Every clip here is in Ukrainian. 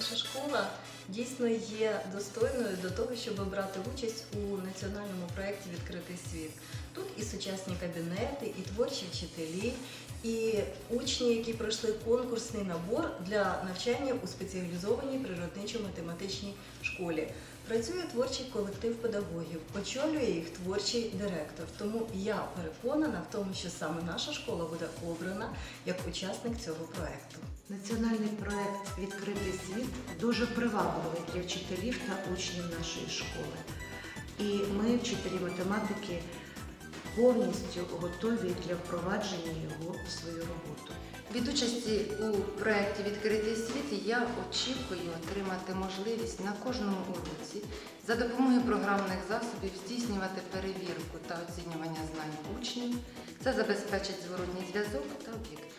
наша школа дійсно є достойною до того, щоб брати участь у національному проєкті Відкритий світ. Тут і сучасні кабінети, і творчі вчителі, і учні, які пройшли конкурсний набор для навчання у спеціалізованій природничо-математичній школі. Працює творчий колектив педагогів, очолює їх творчий директор. Тому я переконана в тому, що саме наша школа буде обрана як учасник цього проекту. Національний проект Відкритий світ дуже привабливий для вчителів та учнів нашої школи. І ми, вчителі математики, повністю готові для впровадження його в свою роботу. Від участі у проєкті Відкритий світ я очікую отримати можливість на кожному уроці за допомогою програмних засобів здійснювати перевірку та оцінювання знань учнів. Це забезпечить зворотній зв'язок та об'єкт.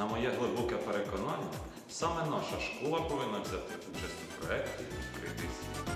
На моє глибоке переконання, саме наша школа повинна взяти участь у проєкті Відкритий світ.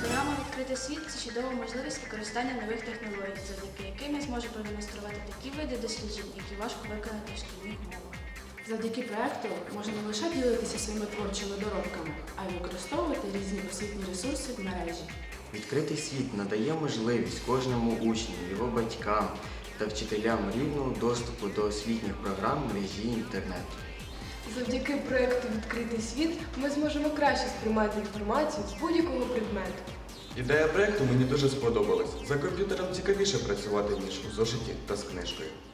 Програма Відкритий світ це чудова можливість використання нових технологій, завдяки яким ми зможемо продемонструвати такі види досліджень, які важко виконати в шкільних умовах. Завдяки проекту можна не лише ділитися своїми творчими доробками, а й використовувати різні освітні ресурси в мережі. Відкритий світ надає можливість кожному учню, його батькам та вчителям рівного доступу до освітніх програм в мережі інтернету. Завдяки проєкту Відкритий світ ми зможемо краще сприймати інформацію з будь-якого предмету. Ідея проєкту мені дуже сподобалась. За комп'ютером цікавіше працювати, ніж у зошиті та з книжкою.